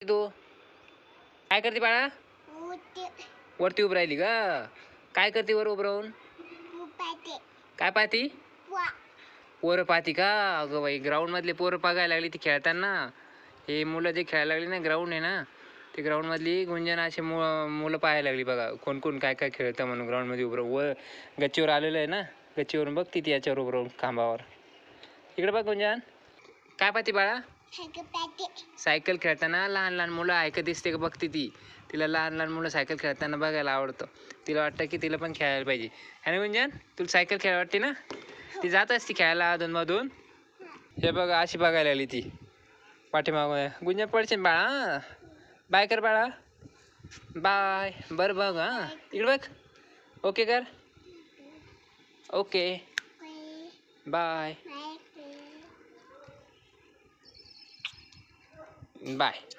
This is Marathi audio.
तू? काय करते बाळा? वरती उभं राहिली का काय करते वर उभं राहून? काय पाहती? पोरं पाहती का? अगं बाई ग्राउंड मधले पोरं बघायला लागली ती खेळताना. हे मुलं जे खेळायला लागली ना ग्राउंड आहे ना ते ग्राउंड मधली गुंजन असे मुलं पाहायला लागली बघा. कोण कोण काय काय खेळतं म्हणून ग्राउंडमध्ये उभं. वर गच्चीवर आलेलं आहे ना गच्चीवरून बघ ती याच्यावर उभं राहून खांबावर. इकडे बघ गुंजन. काय पाहती बाळा? सायकल खेळताना लहान लहान मुलं ऐकत दिसते का बघते ती. तिला लहान लहान मुलं सायकल खेळताना बघायला आवडतं. तिला वाटतं की तिला पण खेळायला पाहिजे. है ना गुंजन? तुला सायकल खेळायला वाटते ना? ती जात असते खेळायला अधूनमधून. हे बघा अशी बघायला आली ती. पाठीमाग. गुंजन पडशील बाळा बाय कर बाळा. बाय. बरं बघ हां? इकडे बघ. ओके कर. ओके. बाय. बाय